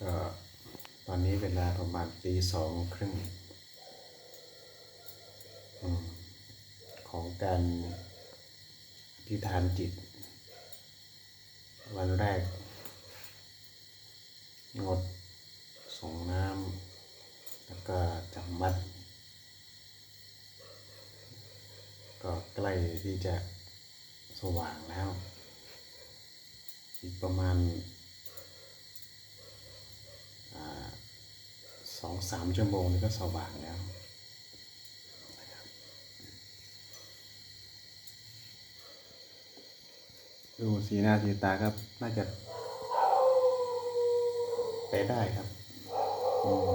ก็ตอนนี้เวลาประมาณตีสองครึ่งของการอธิษฐานจิต วันแรก งดส่งน้ำแล้วก็จำมัด ก็ใกล้ที่จะสว่างแล้ว อีกประมาณอ่า สองสามชั่วโมงนี่ก็สว่างแล้วนะครับดูสีหน้าสีตาครับ น่าจะไปได้ครับอืม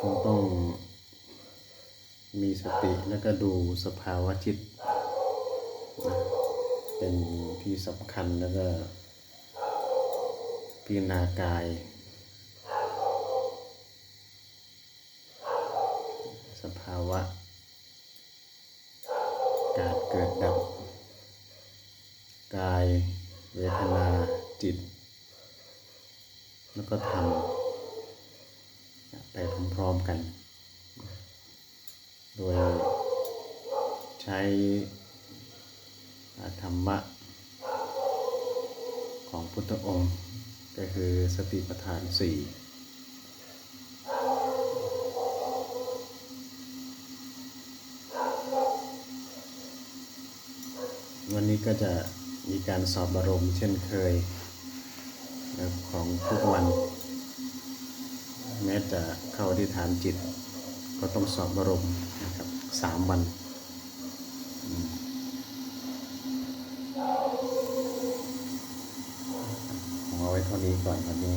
คงต้องมี สติแล้วก็ดูสภาวะจิตนะเป็นที่สำคัญแล้วก็พิจารณากาย สภาวะ การเกิดดับ กายเวทนาจิต แล้วก็ธรรมไปพร้อมๆกัน โดยใช้ธรรมะของพุทธองค์ ก็คือสติปัฏฐานสี่วันนี้ก็จะมีการสอบบรมเช่นเคยของทุกวัน แม้จะเข้าอธิษฐานจิต ก็ต้องสอบบรมนะครับสามวันอืมเอาไว้เท่านี้ก่อนวันนี้